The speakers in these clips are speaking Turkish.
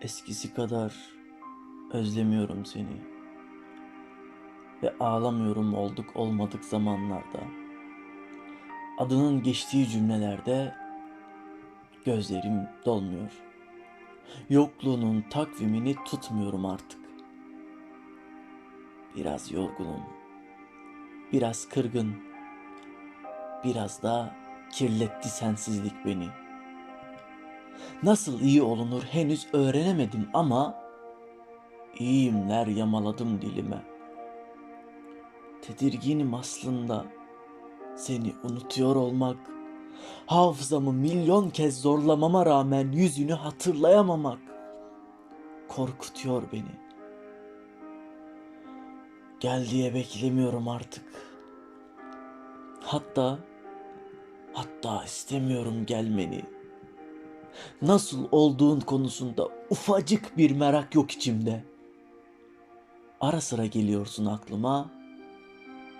Eskisi kadar özlemiyorum seni. Ve ağlamıyorum olduk olmadık zamanlarda. Adının geçtiği cümlelerde gözlerim dolmuyor. Yokluğunun takvimini tutmuyorum artık. Biraz yorgunum. Biraz kırgın. Biraz da kirletti sensizlik beni. Nasıl iyi olunur henüz öğrenemedim ama iyimler yamaladım dilime. Tedirginim aslında seni unutuyor olmak. Hafızamı milyon kez zorlamama rağmen yüzünü hatırlayamamak korkutuyor beni. Gel diye beklemiyorum artık. Hatta hatta istemiyorum gelmeni. Nasıl olduğun konusunda ufacık bir merak yok içimde. Ara sıra geliyorsun aklıma.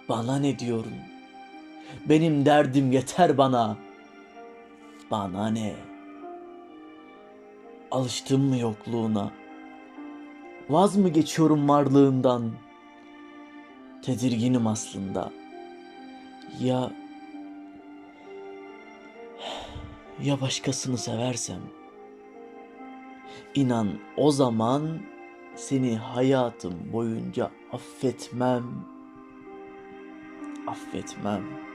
Bana ne diyorum? Benim derdim yeter bana. Bana ne? Alıştım mı yokluğuna? Vaz mı geçiyorum varlığından? Tedirginim aslında. Ya ya başkasını seversem? İnan o zaman seni hayatım boyunca affetmem. Affetmem.